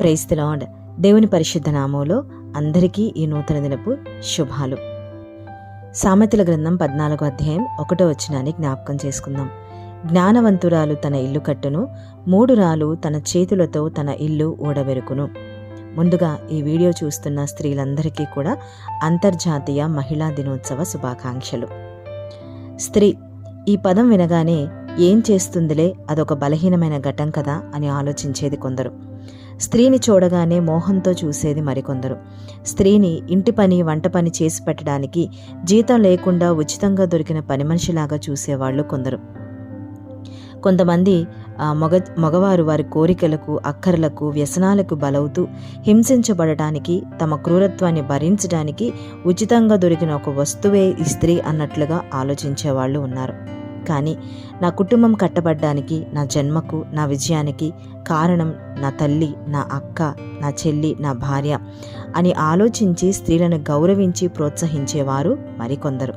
Price lord దేవుని పరిశుద్ధ నామంలో అందరికీ ఈ నూతన దినపు శుభాలు. సామెతల గ్రంథం పద్నాలుగో అధ్యాయం ఒకటో వచ్చినాన్ని జ్ఞాపకం చేసుకుందాం. జ్ఞానవంతురాలు తన ఇల్లు కట్టును మూడు రాలు తన చేతులతో తన ఇల్లు ఓడబెరుకును ముందుగా ఈ వీడియో చూస్తున్న స్త్రీలందరికీ కూడా అంతర్జాతీయ మహిళా దినోత్సవ శుభాకాంక్షలు. స్త్రీ ఈ పదం వినగానే ఏం చేస్తుందిలే అదొక బలహీనమైన ఘటం కదా అని ఆలోచించేది కొందరు. స్త్రీని చూడగానే మోహంతో చూసేది మరికొందరు. స్త్రీని ఇంటి పని వంట పని చేసి పెట్టడానికి జీతం లేకుండా ఉచితంగా దొరికిన పని మనిషిలాగా చూసేవాళ్ళు కొందరు. కొంతమంది మగ మగవారు వారి కోరికలకు అక్కర్లకు వ్యసనాలకు బలవుతూ హింసించబడటానికి తమ క్రూరత్వాన్ని భరించడానికి ఉచితంగా దొరికిన ఒక వస్తువే ఈ స్త్రీ అన్నట్లుగా ఆలోచించేవాళ్ళు ఉన్నారు. కానీ నా కుటుంబం కట్టబడ్డానికి నా జన్మకు నా విజయానికి కారణం నా తల్లి నా అక్క నా చెల్లి నా భార్య అని ఆలోచించి స్త్రీలను గౌరవించి ప్రోత్సహించేవారు మరికొందరు.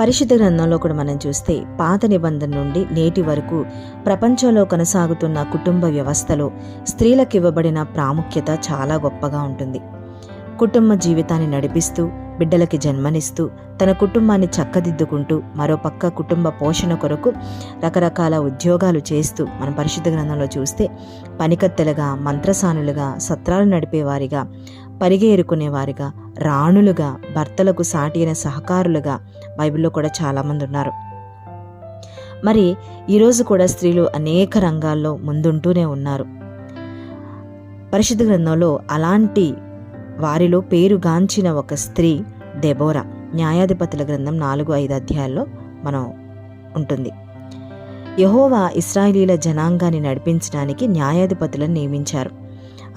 పరిశుద్ధ గ్రంథంలో కూడా మనం చూస్తే పాత నిబంధన నుండి నేటి వరకు ప్రపంచంలో కొనసాగుతున్న కుటుంబ వ్యవస్థలో స్త్రీలకు ఇవ్వబడిన ప్రాముఖ్యత చాలా గొప్పగా ఉంటుంది. కుటుంబ జీవితాన్ని నడిపిస్తూ బిడ్డలకి జన్మనిస్తూ తన కుటుంబాన్ని చక్కదిద్దుకుంటూ మరోపక్క కుటుంబ పోషణ కొరకు రకరకాల ఉద్యోగాలు చేస్తూ మన పరిశుద్ధ గ్రంథంలో చూస్తే పనికత్తెలుగా మంత్రసానులుగా సత్రాలు నడిపేవారిగా పరిగేరుకునేవారిగా రాణులుగా భర్తలకు సాటి అయిన సహకారులుగా బైబిల్లో కూడా చాలామంది ఉన్నారు. మరి ఈరోజు కూడా స్త్రీలు అనేక రంగాల్లో ముందుంటూనే ఉన్నారు. పరిశుద్ధ గ్రంథంలో అలాంటి వారిలో పేరుగాంచిన ఒక స్త్రీ దెబోరా న్యాయాధిపతుల గ్రంథం నాలుగు ఐదు అధ్యాయాల్లో మనం ఉంటుంది. యహోవా ఇస్రాయేలీల జనాంగాన్ని నడిపించడానికి న్యాయాధిపతులను నియమించారు.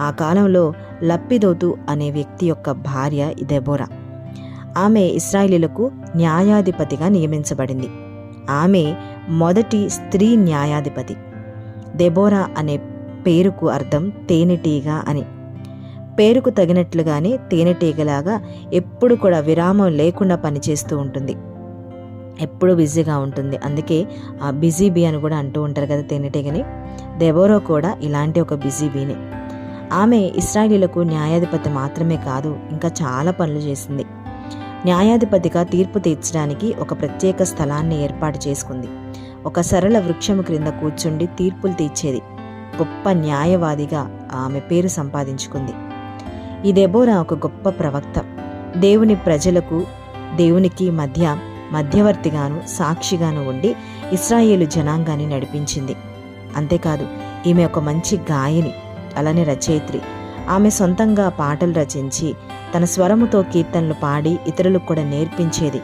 ఆ కాలంలో లప్పిదోతు అనే వ్యక్తి యొక్క భార్య దెబోరా ఆమె ఇస్రాయేలీలకు న్యాయాధిపతిగా నియమించబడింది. ఆమె మొదటి స్త్రీ న్యాయాధిపతి. దెబోరా అనే పేరుకు అర్థం తేనెటీగ అని. పేరుకు తగినట్లుగానే తేనెటీగలాగా ఎప్పుడు కూడా విరామం లేకుండా పనిచేస్తూ ఉంటుంది. ఎప్పుడు బిజీగా ఉంటుంది. అందుకే ఆ బిజీ బీ అని కూడా అంటూ ఉంటారు కదా తేనెటీగని. దెబోరో కూడా ఇలాంటి ఒక బిజీ బీనే. ఆమె ఇస్రాయిలీలకు న్యాయాధిపతి మాత్రమే కాదు ఇంకా చాలా పనులు చేసింది. న్యాయాధిపతిగా తీర్పు తీర్చడానికి ఒక ప్రత్యేక స్థలాన్ని ఏర్పాటు చేసుకుంది. ఒక సరళ వృక్షము క్రింద కూర్చుండి తీర్పులు తీర్చేది. గొప్ప న్యాయవాదిగా ఆమె పేరు సంపాదించుకుంది. ఈ దెబోరా ఒక గొప్ప ప్రవక్త. దేవుని ప్రజలకు దేవునికి మధ్య మధ్యవర్తిగాను సాక్షిగాను ఉండి ఇస్రాయేలు జనాంగాన్ని నడిపించింది. అంతేకాదు ఈమె ఒక మంచి గాయని అలానే రచయిత్రి. ఆమె సొంతంగా పాటలు రచించి తన స్వరముతో కీర్తనలు పాడి ఇతరులకు కూడా నేర్పించేది.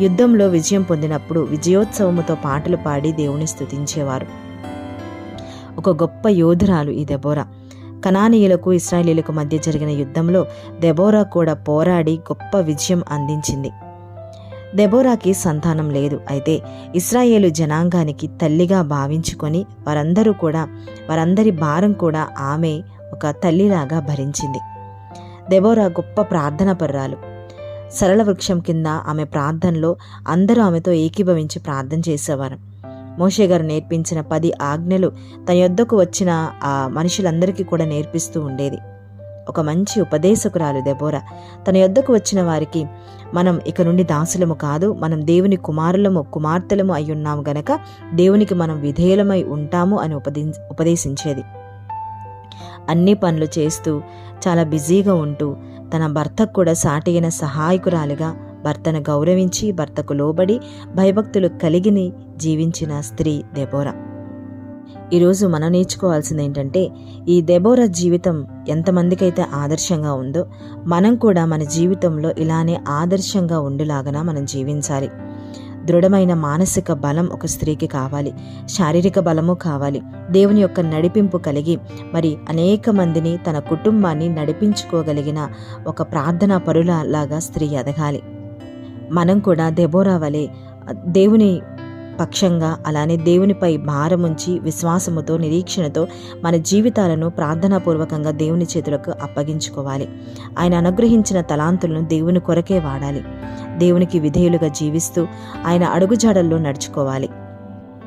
యుద్ధంలో విజయం పొందినప్పుడు విజయోత్సవముతో పాటలు పాడి దేవుని స్థుతించేవారు ఒక గొప్ప యోధురాలు ఈ దెబోరా. కనానీయులకు ఇస్రాయేలీలకు మధ్య జరిగిన యుద్ధంలో దెబోరా కూడా పోరాడి గొప్ప విజయం అందించింది. దెబోరాకి సంతానం లేదు. అయితే ఇస్రాయేలు జనాంగానికి తల్లిగా భావించుకొని వారందరూ కూడా వారందరి భారం కూడా ఆమె ఒక తల్లిలాగా భరించింది. దెబోరా గొప్ప ప్రార్థన పర్రాలు. సరళ వృక్షం కింద ఆమె ప్రార్థనలో అందరూ ఆమెతో ఏకీభవించి ప్రార్థన చేసేవారు. మోషే గారు నేర్పించిన పది ఆజ్ఞలు తన యొద్దకు వచ్చిన ఆ మనుషులందరికీ కూడా నేర్పిస్తూ ఉండేది. ఒక మంచి ఉపదేశకురాలు దెబోరా తన యొద్దకు వచ్చిన వారికి మనం ఇక నుండి దాసులము కాదు మనం దేవుని కుమారులము కుమార్తెలము అయి ఉన్నాము గనక దేవునికి మనం విధేయులమై ఉంటాము అని ఉపదే ఉపదేశించేది. అన్ని పనులు చేస్తూ చాలా బిజీగా ఉంటూ తన భర్తకు కూడా సాటి అయిన సహాయకురాలిగా భర్తను గౌరవించి భర్తకు లోబడి భయభక్తులు కలిగిని జీవించిన స్త్రీ దెబోరా. ఈరోజు మనం నేర్చుకోవాల్సింది ఏంటంటే ఈ దెబోరా జీవితం ఎంతమందికైతే ఆదర్శంగా ఉందో మనం కూడా మన జీవితంలో ఇలానే ఆదర్శంగా ఉండులాగన మనం జీవించాలి. దృఢమైన మానసిక బలం ఒక స్త్రీకి కావాలి. శారీరక బలము కావాలి. దేవుని యొక్క నడిపింపు కలిగి మరి అనేక మందిని తన కుటుంబాన్ని నడిపించుకోగలిగిన ఒక ప్రార్థనా పరులలాగా స్త్రీ ఎదగాలి. మనం కూడా దెబోరా వలె దేవుని పక్షంగా అలానే దేవునిపై భారముంచి విశ్వాసముతో నిరీక్షణతో మన జీవితాలను ప్రార్థనాపూర్వకంగా దేవుని చేతులకు అప్పగించుకోవాలి. ఆయన అనుగ్రహించిన తలాంతులను దేవుని కొరకే వాడాలి. దేవునికి విధేయులుగా జీవిస్తూ ఆయన అడుగుజాడల్లో నడుచుకోవాలి.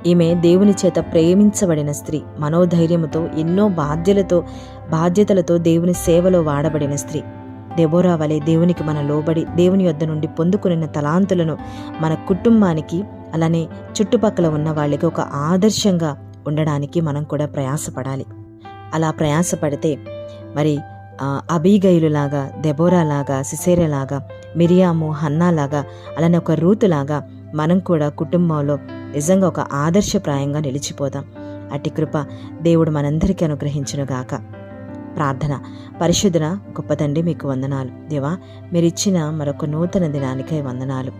ఈమె దేవుని చేత ప్రేమించబడిన స్త్రీ మనోధైర్యముతో ఎన్నో బాధ్యలతో బాధ్యతలతో దేవుని సేవలో వాడబడిన స్త్రీ. దెబోరా వలె దేవునికి మన లోబడి దేవుని యొద్ద నుండి పొందుకున్న తలాంతులను మన కుటుంబానికి అలానే చుట్టుపక్కల ఉన్న వాళ్ళకి ఒక ఆదర్శంగా ఉండడానికి మనం కూడా ప్రయాసపడాలి. అలా ప్రయాసపడితే మరి అబీగైలులాగా దెబోరాలాగా సిసేరలాగా మిరియాము హన్నాలాగా అలానే ఒక రూతులాగా మనం కూడా కుటుంబంలో నిజంగా ఒక ఆదర్శప్రాయంగా నిలిచిపోదాం అట్టి కృప దేవుడు మనందరికీ అనుగ్రహించునుగాక. ప్రార్థన. పరిశుద్ధన గొప్ప తండ్రి మీకు వందనాలు. దేవా మీరిచ్చిన మరొక నూతన దినానికై వందనాలు.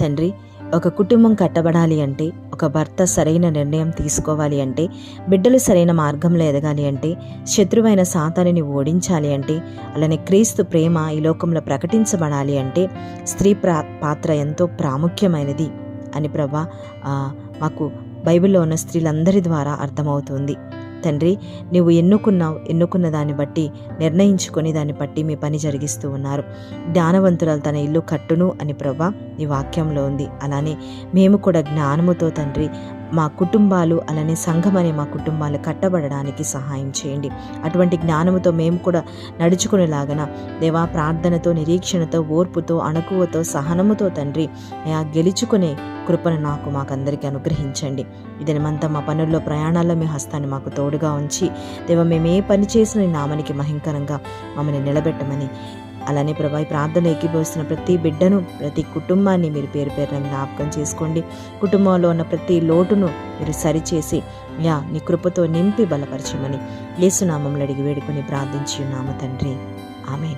తండ్రి ఒక కుటుంబం కట్టబడాలి అంటే ఒక భర్త సరైన నిర్ణయం తీసుకోవాలి అంటే బిడ్డలు సరైన మార్గంలో ఎదగాలి అంటే శత్రువైన సాతానిని ఓడించాలి అంటే అలానే క్రీస్తు ప్రేమ ఈ లోకంలో ప్రకటించబడాలి అంటే స్త్రీ ప్రా పాత్ర ఎంతో ప్రాముఖ్యమైనది అని ప్రభా మాకు బైబిల్లో ఉన్న స్త్రీలందరి ద్వారా అర్థమవుతుంది. తండ్రి నువ్వు ఎన్నుకున్నావు ఎన్నుకున్న దాన్ని బట్టి నిర్ణయించుకొని దాన్ని బట్టి మీ పని జరిగిస్తూ ఉన్నారు. జ్ఞానవంతురాలు తన ఇల్లు కట్టును అని ప్రభా నీ వాక్యంలో ఉంది. అలానే మేము కూడా జ్ఞానముతో తండ్రి మా కుటుంబాలు అలానే సంఘం అనే మా కుటుంబాలు కట్టబడడానికి సహాయం చేయండి. అటువంటి జ్ఞానముతో మేము కూడా నడుచుకునేలాగన దేవా ప్రార్థనతో నిరీక్షణతో ఓర్పుతో అణకువతో సహనముతో తండ్రి అయా గెలుచుకునే కృపను నాకు మాకందరికీ అనుగ్రహించండి. ఇదనమంతా మా పనుల్లో ప్రయాణాల్లో మీ హస్తాన్ని మాకు తోడుగా ఉంచి దేవ మేము ఏ పని చేసిన నామనికి నామానికి మహింకరంగా మమ్మల్ని నిలబెట్టమని అలానే ప్రభా ఈ ప్రార్థన ఎక్కిపోస్తున్న ప్రతి బిడ్డను ప్రతి కుటుంబాన్ని మీరు పేరు పేరున జ్ఞాపకం చేసుకోండి. కుటుంబంలో ఉన్న ప్రతి లోటును మీరు సరిచేసి యా నీ కృపతో నింపి బలపరచమని యేసునామంలో అడిగి వేడుకొని ప్రార్థించి ఉన్నాము తండ్రి. ఆమె